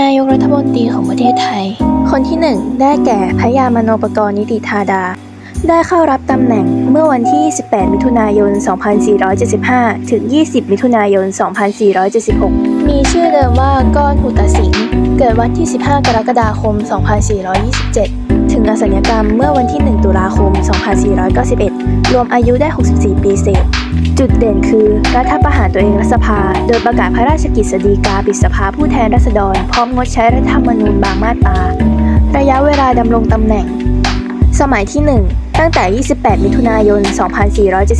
นายกรัฐมนตรีของประเทศไทย คนที่หนึ่งได้แก่พระยามโนปกรณ์นิติธาดา ได้เข้ารับตำแหน่งเมื่อวันที่ 18 มิถุนายน 2475 ถึง 20 มิถุนายน 2476 มีชื่อเดิมว่าก้อนหุตสิงเกิดวันที่ 15 กรกฎาคม 2427 ถึงอสัญญกรรมเมื่อวันที่ 1 ตุลาคม 2491 รวมอายุได้ 64 ปีเศษ จุดเด่นคือ รัฐประหารตัวเองรัฐสภา โดยประกาศพระราชกิจสฎีกาปิดสภาผู้แทนราษฎร พร้อมงดใช้รัฐธรรมนูญบางมาตรา ระยะเวลาดำรงตำแหน่ง สมัยที่ 1 ตั้งแต่ 28 มิถุนายน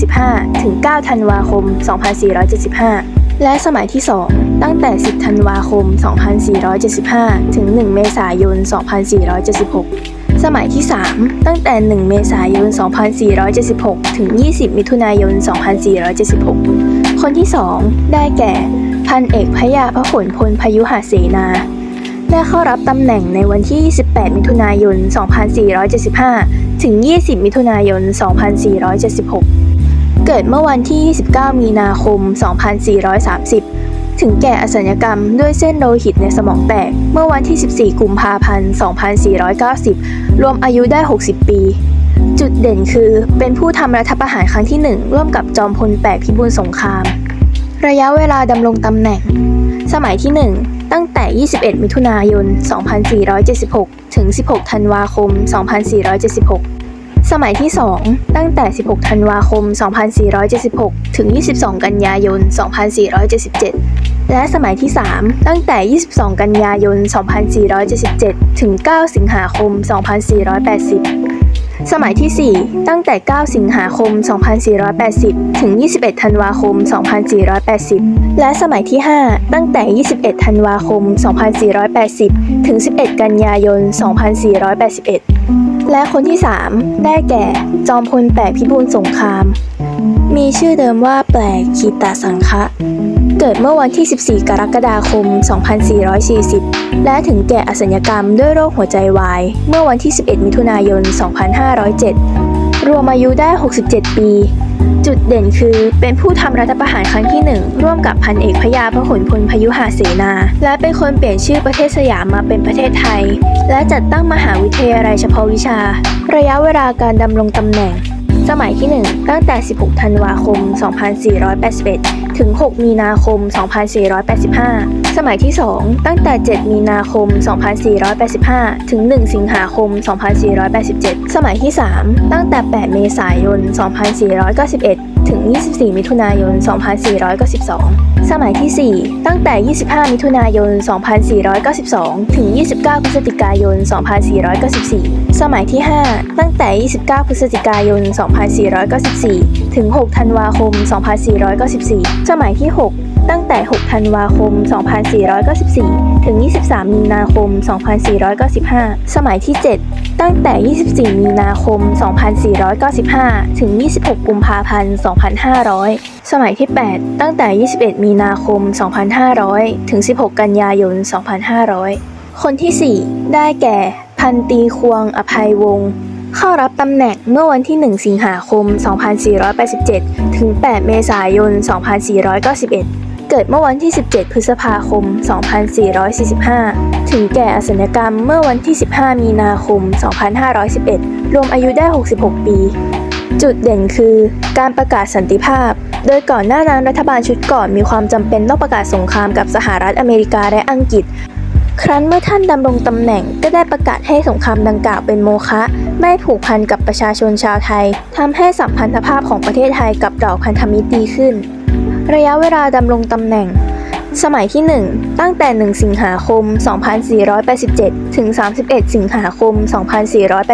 2475 ถึง 9 ธันวาคม 2475และสมัยที่ 2 ตั้งแต่ 10 ธันวาคม 2475 ถึง 1 เมษายน 2476 สมัยที่ 3 ตั้งแต่ 1 เมษายน 2476 ถึง 20 มิถุนายน 2476 คนที่ 2 ได้แก่ พันเอกพระยาพหลพลพยุหเสนา ได้เข้ารับตำแหน่งในวันที่ 28 มิถุนายน 2475 ถึง 20 มิถุนายน 2476 เกิดเมื่อวันที่ 29 มีนาคม 2430 ถึงแก่อสัญญกรรมด้วยเส้นโลหิตในสมองแตก เมื่อวันที่ 14 กุมภาพันธ์ 2490 รวมอายุได้ 60 ปี จุดเด่นคือเป็นผู้ทำรัฐประหารครั้งที่ 1 ร่วมกับจอมพลแปกพิบูลสงคราม ระยะเวลาดำรงตำแหน่ง สมัยที่ 1 ตั้งแต่ 21 มิถุนายน 2476 ถึง 16 ธันวาคม 2476 สมัยที่ 2 ตั้งแต่ 16 ธันวาคม 2476 ถึง 22 กันยายน 2477 และสมัยที่ 3 ตั้งแต่ 22 กันยายน 2477 ถึง 9 สิงหาคม 2480 สมัยที่ 4 ตั้งแต่ 9 สิงหาคม 2480 ถึง 21 ธันวาคม 2480 และสมัยที่ 5 ตั้งแต่ 21 ธันวาคม 2480 ถึง 11 กันยายน 2481 และคนที่ 3 ได้แก่ จอมพลแปกพิบูลสงคราม มีชื่อเดิมว่าแปลกคีตาสังคะ เกิดเมื่อวันที่ 14 กรกฎาคม 2440 และถึงแก่อสัญญกรรมด้วยโรคหัวใจวาย เมื่อวันที่ 11 มิถุนายน 2507 รวมอายุได้ 67 ปี จุดเด่นคือเป็นผู้ทำรัฐประหารครั้งที่ 1 ร่วมกับพันเอกพยาพหลพลพยุหเสนา และเป็นคนเปลี่ยนชื่อประเทศสยามมาเป็นประเทศไทย และจัดตั้งมหาวิทยาลัยเฉพาะวิชา ระยะเวลาการดำรงตำแหน่ง สมัยที่ 1 ตั้งแต่ 16 ธันวาคม 2481 ถึง 6 มีนาคม 2485 สมัยที่ 2 ตั้งแต่ 7 มีนาคม 2485 ถึง 1 สิงหาคม 2487 สมัยที่ 3 ตั้งแต่ 8 เมษายน 2491 ถึง 24 มิถุนายน 2492 สมัยที่ 4 ตั้งแต่ 25 มิถุนายน 2492 ถึง 29 พฤศจิกายน 2494 สมัยที่ 5 ตั้งแต่ 29 พฤศจิกายน 2494 ถึง 6 ธันวาคม 2494 สมัยที่ 6 ตั้งแต่ 6 ธันวาคม 2494 ถึง 23 มีนาคม 2495 สมัยที่ 7 ตั้งแต่ 24 มีนาคม 2495 ถึง 26 กุมภาพันธ์ 2500 สมัยที่ 8 ตั้งแต่ 21 มีนาคม 2500 ถึง 16 กันยายน 2500 คนที่ 4 ได้แก่ พันตีควงอภัยวงศ์เข้ารับตำแหน่งเมื่อวันที่ 1 สิงหาคม 2487 ถึง 8 เมษายน 2491 เกิดเมื่อวันที่ 17 พฤษภาคม 2445 ถึงแก่อสัญญกรรมเมื่อวันที่ 15 มีนาคม 2511 รวมอายุได้ 66 ปี จุดเด่นคือการประกาศสันติภาพ โดยก่อนหน้านั้นรัฐบาลชุดก่อนมีความจำเป็นต้องประกาศสงครามกับสหรัฐอเมริกาและอังกฤษ ครั้นเมื่อท่านดำรงตำแหน่งก็ได้ประกาศให้สงครามดังกล่าวเป็นโมฆะไม่ผูกพันกับประชาชนชาวไทยทำให้สัมพันธภาพของประเทศไทยกับเหล่าพันธมิตรดีขึ้น ระยะเวลาดำรงตำแหน่ง สมัยที่ 1 ตั้งแต่ 1 สิงหาคม 2487 ถึง 31 สิงหาคม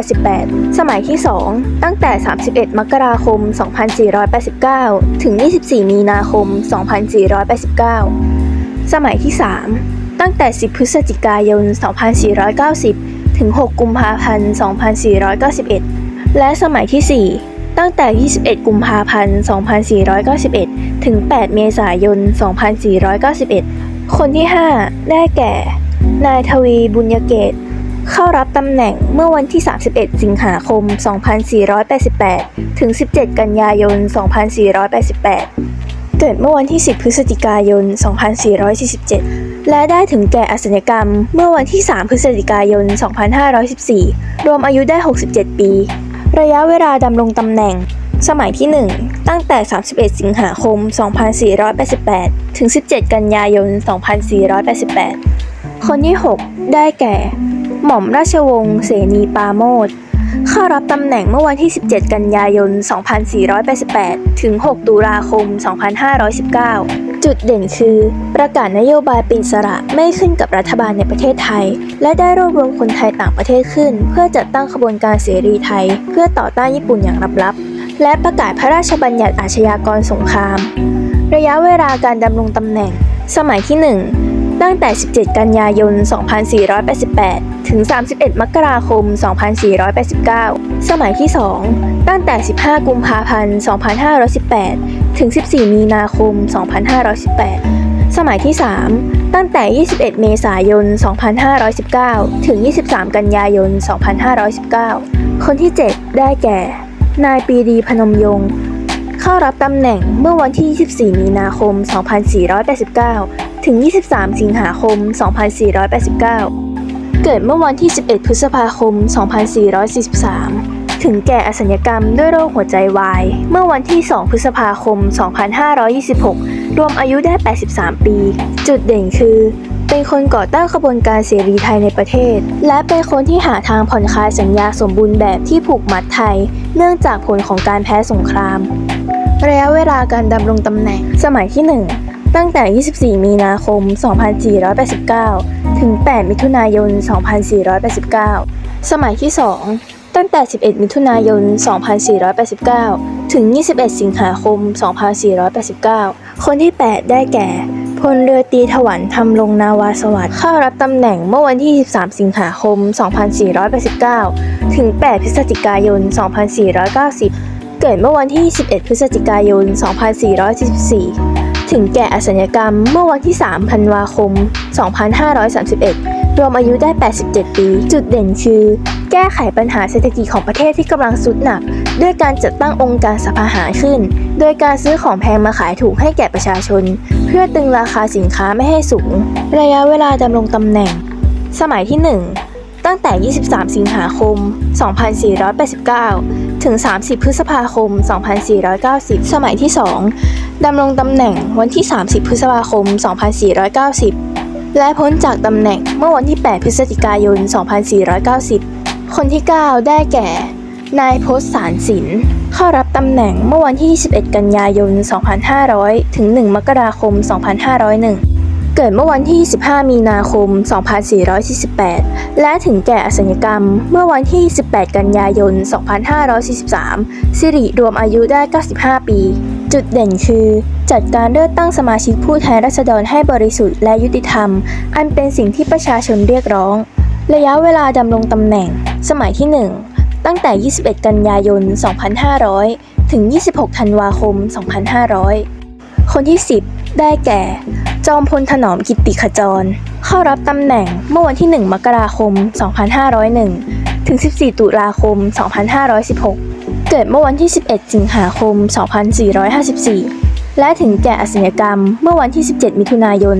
2488 สมัยที่ 2 ตั้งแต่ 31 มกราคม 2489 ถึง 24 มีนาคม 2489 สมัยที่ 3 ตั้งแต่ 10 พฤศจิกายน 2490 ถึง 6 กุมภาพันธ์ 2491 และสมัยที่ 4 ตั้งแต่ 21 กุมภาพันธ์ 2491 ถึง 8 เมษายน 2491 คนที่ 5 ได้แก่ นายทวีบุญยเกต เข้ารับตำแหน่งเมื่อวันที่ 31 สิงหาคม 2488 ถึง 17 กันยายน 2488 เกิดเมื่อวันที่ 10 พฤศจิกายน 2447 และได้ถึงแก่อสัญกรรมเมื่อวันที่ 3 พฤศจิกายน 2514 รวมอายุได้ 67 ปี ระยะเวลาดำรงตำแหน่ง สมัยที่ 1 ตั้งแต่ 31 สิงหาคม 2488 ถึง 17 กันยายน 2488 คนที่ 6 ได้แก่ หม่อมราชวงศ์เสนีปาโมดเข้ารับตำแหน่งเมื่อวันที่ 17 กันยายน 2488 ถึง 6 ตุลาคม 2519 จุดเด่นคือ ประกาศนโยบายปีสระไม่ขึ้นกับรัฐบาลในประเทศไทย และได้รวบรวมคนไทยต่างประเทศขึ้น เพื่อจัดตั้งขบวนการเสรีไทย เพื่อต่อต้านญี่ปุ่นอย่างลับๆและประกาศพระราชบัญญัติอาชญากรสงคราม ระยะเวลาการดำรงตำแหน่ง สมัยที่ 1 ตั้งแต่ 17 กันยายน 2488 ถึง 31 มกราคม 2489 สมัยที่ 2 ตั้งแต่ 15 กุมภาพันธ์ 2518 ถึง 14 มีนาคม 2518 สมัยที่ 3 ตั้งแต่ 21 เมษายน 2519 ถึง 23 กันยายน 2519 คนที่ 7 ได้แก่ นายปีดีพนมยงค์ เข้ารับตำแหน่งเมื่อวันที่ 24 มีนาคม 2489 ถึง 23 สิงหาคม 2489 เกิดเมื่อวันที่ 11 พฤษภาคม 2443 ถึงแก่อสัญกรรมด้วยโรคหัวใจวาย เมื่อวันที่ 2 พฤษภาคม 2526 รวมอายุได้ 83 ปี จุดเด่นคือ เป็นคนก่อตั้งขบวนการเสรีไทยในประเทศ และเป็นคนที่หาทางผ่อนคลายสัญญาสมบูรณ์แบบที่ผูกมัดไทย เนื่องจากผลของการแพ้สงคราม ระยะเวลาการดำรงตำแหน่งสมัยที่ 1 ตั้งแต่ 24 มีนาคม 2489 ถึง 8 มิถุนายน 2489 สมัยที่2ตั้งแต่ 11 มิถุนายน 2489 ถึง 21 สิงหาคม 2489 คนที่ 8 ได้แก่ พลเรือตรีถวันทำลงนาวาสวัสดิ์เข้ารับตำแหน่งเมื่อวันที่ 23 สิงหาคม 2489 ถึง 8 พฤศจิกายน 2490 เกิดเมื่อวันที่21พฤศจิกายน 2444 ถึงแก่อสัญกรรมเมื่อวันที่ 3 ธันวาคม 2531 รวมอายุได้ 87 ปี จุดเด่นคือ แก้ไขปัญหาเศรษฐกิจของประเทศที่กำลังสุดหนัก ด้วยการจัดตั้งองค์การสภาหาขึ้น โดยการซื้อของแพงมาขายถูกให้แก่ประชาชน เพื่อตึงราคาสินค้าไม่ให้สูง ระยะเวลาดำรงตำแหน่ง สมัยที่ 1 ตั้งแต่ 23 สิงหาคม 2489 ถึง 30 พฤษภาคม 2490 สมัยที่ 2 ดำรงตำแหน่งวันที่ 30 พฤษภาคม 2490 และพ้นจากตำแหน่งเมื่อวันที่ 8 พฤศจิกายน 2490 คนที่ 9 ได้แก่ นายพศสารสิน เข้ารับตำแหน่งเมื่อวันที่ 21 กันยายน 2500 ถึง 1 มกราคม 2501 เกิดเมื่อวันที่15มีนาคม 2448 และถึงแก่อสัญกรรมเมื่อวันที่ 18 กันยายน 2543 สิริรวมอายุได้ 95 ปี จุดเด่นคือ จัดการเลือกตั้งสมาชิกผู้แทนราษฎรให้บริสุทธิ์และยุติธรรม อันเป็นสิ่งที่ประชาชนเรียกร้อง ระยะเวลาดำรงตำแหน่ง สมัยที่ 1 ตั้งแต่ 21 กันยายน 2500 ถึง 26 ธันวาคม 2500 คนที่ 10 ได้แก่ จอมพลถนอมกิตติขจร เข้ารับตำแหน่งเมื่อวันที่ 1 มกราคม 2501 ถึง 14 ตุลาคม 2516 เกิดเมื่อวันที่ 11 สิงหาคม 2454 และถึงแก่อสัญกรรมเมื่อวันที่ 17 มิถุนายน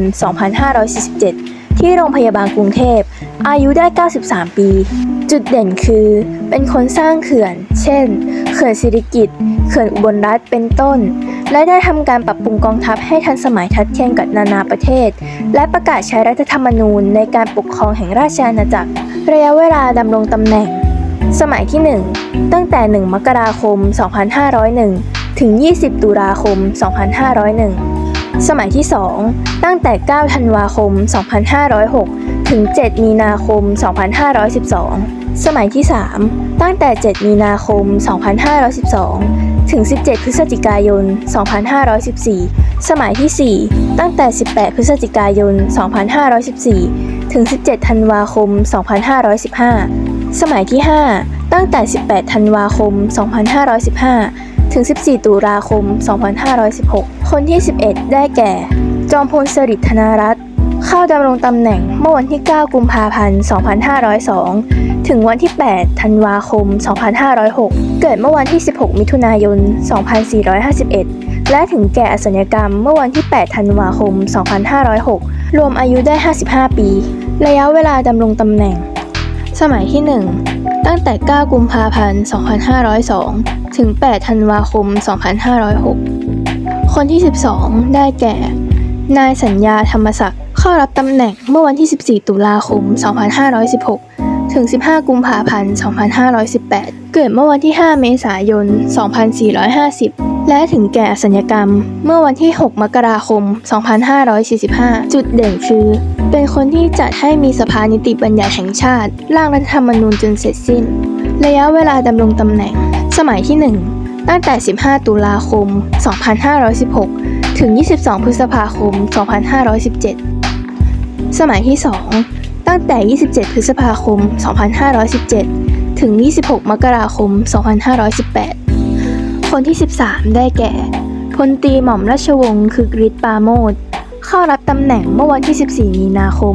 2547 ที่โรงพยาบาลกรุงเทพ อายุได้ 93 ปี จุดเด่นคือ เป็นคนสร้างเขื่อน เช่น เขื่อนสิริกิติ์เขื่อนอุบลรัฐเป็นต้น และได้ทำการปรับปรุงกองทัพให้ทันสมัยทัดเทียมกับนานาประเทศ และประกาศใช้รัฐธรรมนูญในการปกครองแห่งราชอาณาจักร ระยะเวลาดำรงตำแหน่ง สมัยที่ 1 ตั้งแต่ 1 มกราคม 2501 ถึง 20 ตุลาคม 2501 สมัยที่ 2 ตั้งแต่ 9 ธันวาคม 2506 ถึง 7 มีนาคม 2512 สมัยที่ 3 ตั้งแต่ 7 มีนาคม 2512 ถึง 17 พฤศจิกายน 2514 สมัยที่ 4 ตั้งแต่ 18 พฤศจิกายน 2514 ถึง 17 ธันวาคม 2515 สมัยที่ 5 ตั้งแต่ 18 ธันวาคม 2515 ถึง 14 ตุลาคม 2516 คนที่ 11 ได้แก่ จอมพลสฤษดิ์ธนรัตน์ เข้าดำรงตำแหน่งเมื่อวันที่ 9 กุมภาพันธ์ 2502 ถึงวันที่ 8 ธันวาคม 2506 เกิดเมื่อวันที่ 16 มิถุนายน 2451 และถึงแก่อสัญกรรมเมื่อวันที่ 8 ธันวาคม 2506 รวมอายุได้ 55 ปี ระยะเวลาดำรงตำแหน่ง สมัยที่ 1 ตั้งแต่ 9 กุมภาพันธ์ 2502 ถึง 8 ธันวาคม 2506 คนที่ 12 ได้แก่ นายสัญญาธรรมศักดิ์ เข้ารับตำแหน่งเมื่อวันที่ 14 ตุลาคม 2516 ถึง 15 กุมภาพันธ์ 2518 เกิดเมื่อวันที่ 5 เมษายน 2450 และถึงแก่สัญญกรรม เมื่อวันที่ 6 มกราคม 2545 จุดเด่นคือ เป็นคนที่จัดให้มีสภานิติบัญญัติแห่งชาติ ร่างรัฐธรรมนูญจนเสร็จสิ้น ระยะเวลาดำรงตำแหน่ง สมัยที่ 1 ตั้งแต่ 15 ตุลาคม 2516 ถึง 22 พฤษภาคม 2517 สมัยที่ 2 ตั้งแต่ 27 พฤษภาคม 2517 ถึง 26 มกราคม 2518 คนที่ 13 ได้แก่พลตีหม่อมราชวงศ์คือกริชปาโมดเข้ารับตำแหน่งเมื่อวันที่ 14 มีนาคม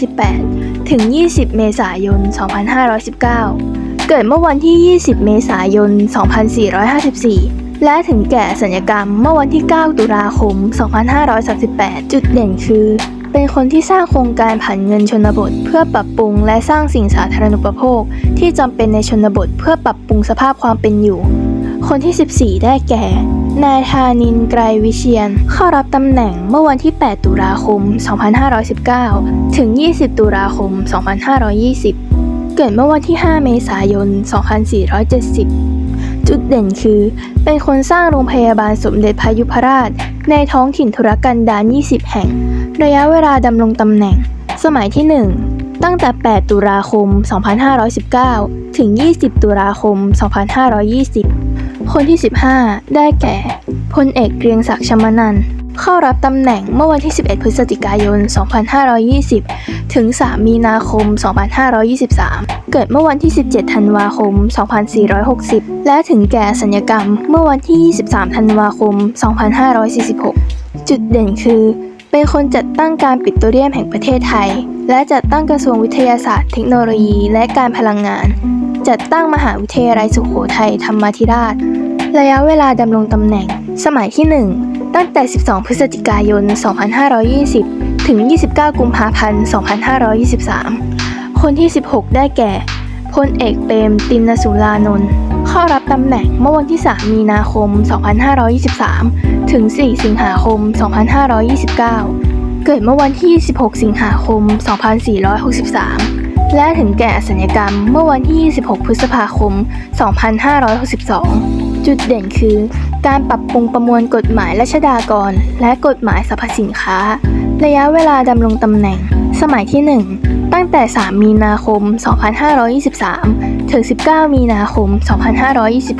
2518 ถึง 20 เมษายน 2519 เกิดเมื่อวันที่ 20 เมษายน 2454 และถึงแก่สัญญกรรมเมื่อวันที่ 9 ตุลาคม 2538 จุดเด่นคือ เป็นคนที่สร้างโครงการผันเงินชนบท เพื่อปรับปรุงและสร้างสิ่งสาธารณูปโภค ที่จำเป็นในชนบทเพื่อปรับปรุงสภาพความเป็นอยู่ คนที่ 14 ได้แก่ นายธานินไกรวิเชียน เข้ารับตำแหน่งเมื่อวันที่ 8 ตุลาคม 2519 ถึง 20 ตุลาคม 2520 เกิดเมื่อวันที่ 5 เมษายน 2470จุดเด่นคือ เป็นคนสร้างโรงพยาบาลสมเด็จพระยุพราช ในท้องถิ่นธุรกันดาร 20 แห่ง ระยะเวลาดำรงตำแหน่ง สมัยที่ 1 ตั้งแต่ 8 ตุลาคม 2519 ถึง 20 ตุลาคม 2520 คนที่ 15 ได้แก่พลเอกเกรียงศักดิ์ชมนันเข้ารับตำแหน่งเมื่อวันที่ 11 พฤศจิกายน 2520 ถึง 3 มีนาคม 2523 เกิดเมื่อวันที่ 17 ธันวาคม 2460 และถึงแก่สัญญกรรมเมื่อวันที่ 23 ธันวาคม 2546 จุดเด่นคือ เป็นคนจัดตั้งการปิโตรเลียมแห่งประเทศไทย และจัดตั้งกระทรวงวิทยาศาสตร์ เทคโนโลยี และการพลังงาน จัดตั้งมหาวิทยาลัยสุโขทัยธรรมาธิราช ระยะเวลาดำรงตำแหน่ง สมัยที่ 1 ตั้งแต่ 12 พฤศจิกายน 2520 ถึง 29 กุมภาพันธ์ 2523 คนที่ 16 ได้แก่พลเอกเปรมตินสุรานนท์ เข้ารับตำแหน่งเมื่อวันที่ 3 มีนาคม 2523 ถึง 4 สิงหาคม 2529 เกิดเมื่อวันที่26สิงหาคม 2463 และถึงแก่สัญญกรรมเมื่อวันที่ 26 พฤษภาคม 2562 จุดเด่นคือ การปรับปรุงประมวลกฎหมายรัชดากร และกฎหมายสรรพสินค้า ระยะเวลาดำรงตำแหน่ง สมัยที่ 1 ตั้งแต่ 3 มีนาคม 2523 ถึง 19 มีนาคม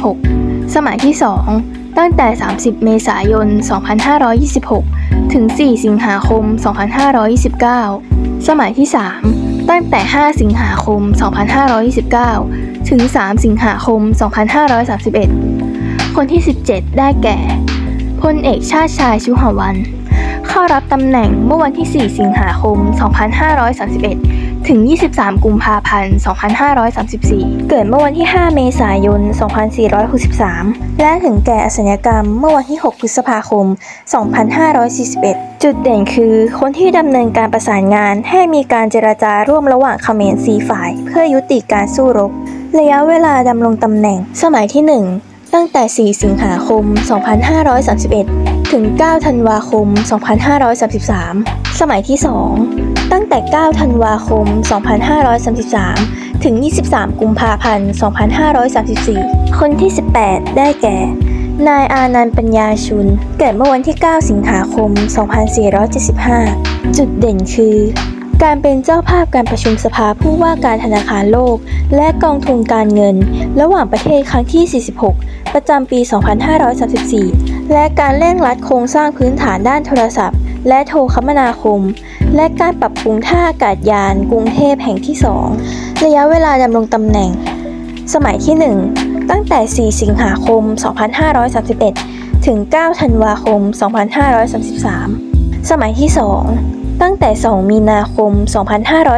2526 สมัยที่ 2 ตั้งแต่ 30 เมษายน 2526 ถึง 4 สิงหาคม 2529 สมัยที่ 3 ตั้งแต่ 5 สิงหาคม 2529 ถึง 3 สิงหาคม 2531 คนที่ 17 ได้แก่ พลเอกชาติชายชุหวัน เข้ารับตำแหน่งเมื่อวันที่ 4 สิงหาคม 2531 ถึง 23 กุมภาพันธ์ 2534 เกิดเมื่อวันที่ 5 เมษายน 2463 และถึงแก่อสัญญกรรมเมื่อวันที่ 6 พฤษภาคม 2541 จุดเด่นคือคนที่ดำเนินการประสานงานให้มีการเจรจาร่วมระหว่างเขมรสีฝ่าย เพื่อยุติการสู้รบ ระยะเวลาดำรงตำแหน่ง สมัยที่1ตั้งแต่ 4 สิงหาคม 2531 ถึง 9 ธันวาคม 2533 สมัยที่ 2 ตั้งแต่ 9 ธันวาคม 2533 ถึง 23 กุมภาพันธ์ 2534 คนที่ 18 ได้แก่ นายอานันต์ปัญญาชุน เกิดเมื่อวันที่ 9 สิงหาคม 2475 จุดเด่นคือ การเป็นเจ้าภาพการประชุมสภาผู้ว่าการธนาคารโลก และกองทุนการเงิน ระหว่างประเทศครั้งที่ 46 ประจำปี 2534 และการเร่งรัดโครงสร้างพื้นฐานด้านโทรศัพท์ และโทรคมนาคม และการปรับปรุงท่าอากาศยานกรุงเทพแห่งที่ 2 ระยะเวลาดำรงตำแหน่ง สมัยที่ 1 ตั้งแต่ 4 สิงหาคม 2531 ถึง 9 ธันวาคม 2533 สมัยที่ 2 ตั้งแต่ 2 มีนาคม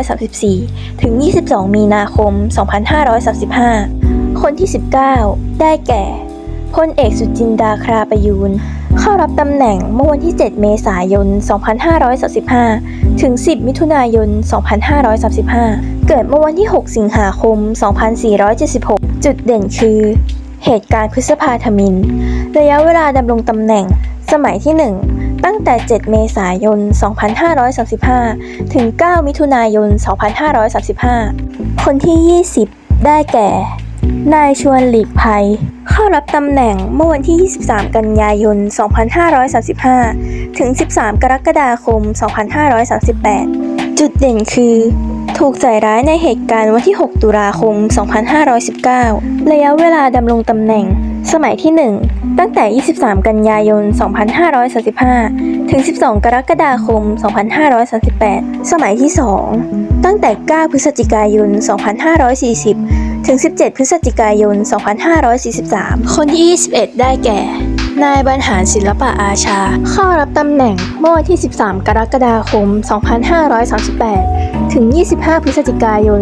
2534 ถึง 22 มีนาคม 2535 คนที่ 19 ได้แก่พลเอกสุจินดาคราประยูน เข้ารับตำแหน่งเมื่อวันที่ 7 เมษายน 2535 ถึง 10 มิถุนายน 2535 เกิดเมื่อวันที่ 6 สิงหาคม 2476 จุดเด่นคือ เหตุการณ์พฤษภาธมิน ระยะเวลาดำรงตำแหน่ง สมัยที่ 1 ตั้งแต่ 7 เมษายน 2535 ถึง 9 มิถุนายน 2535 คนที่ 20 ได้แก่ นายชวนหลีกภัย เข้ารับตำแหน่งเมื่อวันที่ 23 กันยายน 2535 ถึง 13 กรกฎาคม 2538 จุดเด่นคือ ถูกใส่ร้ายในเหตุการณ์วันที่ 6 ตุลาคม 2519 ระยะเวลาดำรงตำแหน่ง สมัยที่ 1 ตั้งแต่ 23 กันยายน 2535 ถึง 12 กรกฎาคม 2538 สมัยที่ 2 ตั้งแต่ 9 พฤศจิกายน 2540 ถึง 17 พฤศจิกายน 2543 คนที่ 21 ได้แก่ นายบรรหารศิลปะอาชา เข้ารับตำแหน่งเมื่อวันที่ 13 กรกฎาคม 2538 ถึง 25 พฤศจิกายน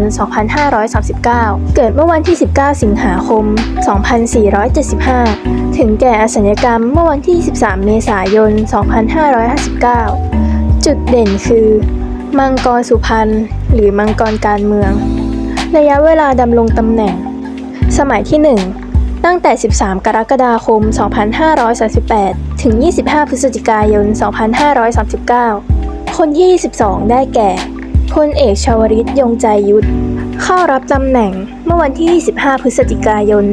2539 เกิดเมื่อวันที่ 19 สิงหาคม 2475 ถึงแก่อสัญญกรรมเมื่อวันที่23เมษายน 2559 จุดเด่นคือ มังกรสุพรรณหรือมังกรการเมือง ระยะเวลาดำรงตำแหน่ง สมัยที่ 1 ตั้งแต่ 13 กรกฎาคม 2538 ถึง 25 พฤศจิกายน 2539 คนที่ 22 ได้แก่พลเอกชาวริตยงใจยุทธ เข้ารับตำแหน่งเมื่อวันที่ 25 พฤศจิกายน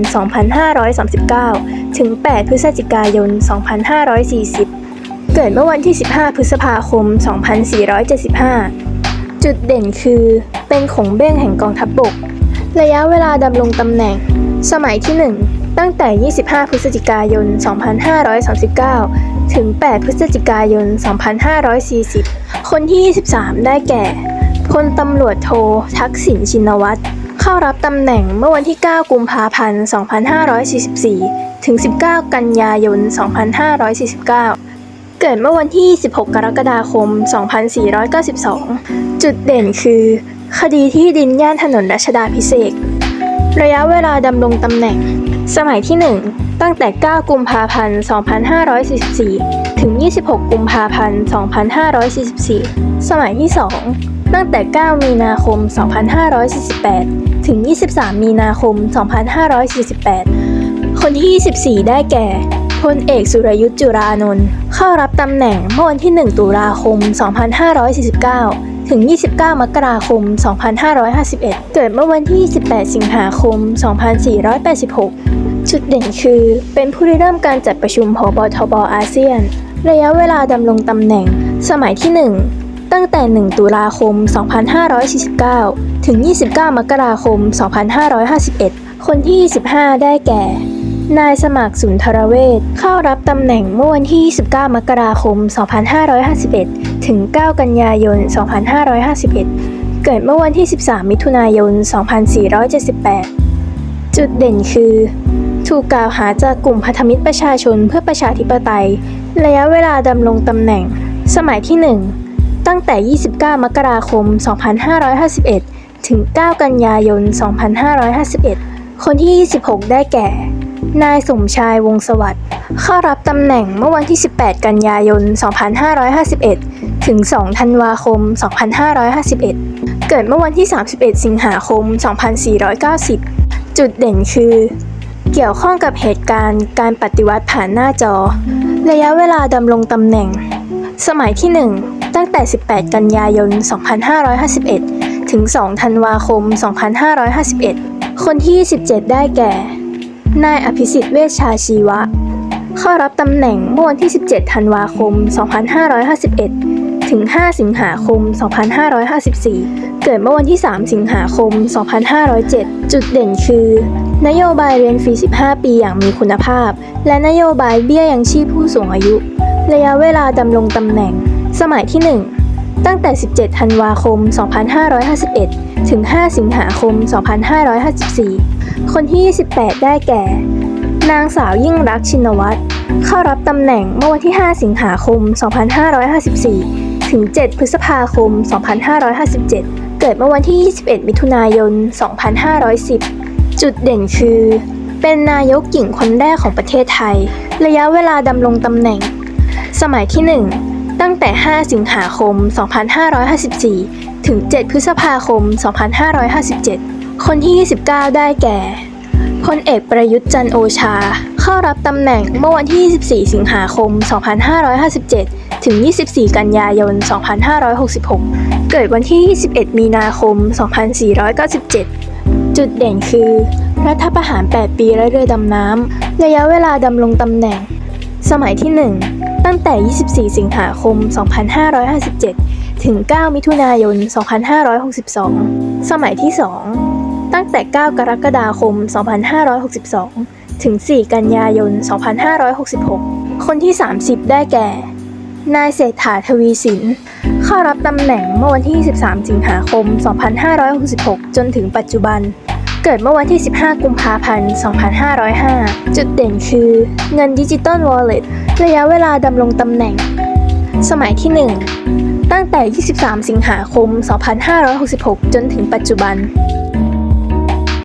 2539 ถึง 8 พฤศจิกายน 2540 เกิดเมื่อวันที่ 15 พฤษภาคม 2475 จุดเด่นคือ เป็นขงเบ้งแห่งกองทัพบกระยะเวลาดำรงตำแหน่ง สมัยที่ 1 ตั้งแต่ 25 พฤศจิกายน 2539 ถึง 8 พฤศจิกายน 2540 คนที่ 23 ได้แก่พลตำรวจโท ทักษิณชินวัตร เข้ารับตำแหน่งเมื่อวันที่ 9 กุมภาพันธ์ 2544 ถึง 19 กันยายน 2549 เกิดเมื่อวันที่ 16 กรกฎาคม 2492 จุดเด่นคือ คดีที่ดินย่านถนนรัชดาพิเศษ ระยะเวลาดำรงตำแหน่ง สมัยที่ 1 ตั้งแต่ 9 กุมภาพันธ์ 2544 ถึง 26 กุมภาพันธ์ 2544 สมัยที่ 2 ตั้งแต่ 9 มีนาคม 2548 ถึง 23 มีนาคม 2548 คนที่ 24 ได้แก่พลเอกสุรยุทธ์จุรานนท์เข้ารับตำแหน่งเมื่อวันที่ 1 ตุลาคม 2549 ถึง 29 มกราคม 2551 เกิดเมื่อวันที่18สิงหาคม 2486 จุดเด่นคือ เป็นผู้ริเริ่มการจัดประชุมพบทบอาเซียน ระยะเวลาดำรงตำแหน่ง สมัยที่ 1 ตั้งแต่ 1 ตุลาคม 2549 ถึง 29 มกราคม 2551 คนที่ 25 ได้แก่นายสมัครสุนทรเวชเข้ารับตำแหน่งเมื่อวันที่ 29 มกราคม 2551 ถึง 9 กันยายน 2551 เกิดเมื่อวันที่ 13 มิถุนายน 2478 จุดเด่นคือ ถูกกล่าวหาจากกลุ่มพันธมิตรประชาชนเพื่อประชาธิปไตย ระยะเวลาดำรงตำแหน่ง สมัยที่ 1 ตั้งแต่ 29 มกราคม 2551 ถึง 9 กันยายน 2551 คนที่ 26 ได้แก่ นายสมชายวงสวัสดิ์เข้ารับตำแหน่งเมื่อวันที่ 18 กันยายน 2551 ถึง 2 ธันวาคม 2551 เกิดเมื่อวันที่ 31 สิงหาคม 2490 จุดเด่นคือ เกี่ยวข้องกับเหตุการณ์การปฏิวัติผ่านหน้าจอ ระยะเวลาดำรงตำแหน่ง สมัยที่ 1 ตั้งแต่ 18 กันยายน 2551 ถึง 2 ธันวาคม 2551 คนที่27ได้แก่ นายอภิสิทธิ์เวชชาชีวะเข้ารับตำแหน่งเมื่อวันที่ 17 ธันวาคม 2551 ถึง 5 สิงหาคม 2554 เกิดเมื่อวันที่ 3 สิงหาคม 2507 จุดเด่นคือ นโยบายเรียนฟรี 15 ปีอย่างมีคุณภาพ และนโยบายเบี้ยยังชีพผู้สูงอายุ ระยะเวลาดำรงตำแหน่ง สมัยที่ 1 ตั้งแต่ 17 ธันวาคม 2551 ถึง 5 สิงหาคม 2554 คนที่ 28 ได้แก่ นางสาวยิ่งรักชินวัตรเข้ารับตำแหน่งเมื่อวันที่ 5 สิงหาคม 2554 ถึง 7 พฤษภาคม 2557 เกิดเมื่อวันที่ 21 มิถุนายน 2510 จุดเด่นคือ เป็นนายกหญิงคนแรกของประเทศไทย ระยะเวลาดำรงตำแหน่ง สมัยที่ 1 ตั้งแต่ 5 สิงหาคม 2554 ถึง 7 พฤษภาคม 2557 คนที่ 29 ได้แก่พลเอกประยุทธ์จันโอชา เข้ารับตำแหน่งเมื่อวันที่ 24 สิงหาคม 2557 ถึง 24 กันยายน 2566 เกิดวันที่ 21 มีนาคม 2497 จุดเด่นคือ รัฐประหาร 8 ปีและเรือดำน้ำ ระยะเวลาดำรงตำแหน่ง สมัยที่ 1 ตั้งแต่ 24 สิงหาคม 2557 ถึง 9 มิถุนายน 2562 สมัยที่ 2 ตั้งแต่ 9 กรกฎาคม 2562 ถึง 4 กันยายน 2566 คนที่ 30 ได้แก่ นายเศรษฐาทวีสิน เข้ารับตำแหน่งเมื่อวันที่23สิงหาคม 2566 จนถึงปัจจุบัน เกิดเมื่อวันที่ 15 กุมภาพันธ์ 2505 จุดเด่นคือ เงินดิจิตอลวอลเล็ตระยะเวลาดำรงตำแหน่ง สมัยที่ 1 ตั้งแต่ 23 สิงหาคม 2566 จนถึงปัจจุบัน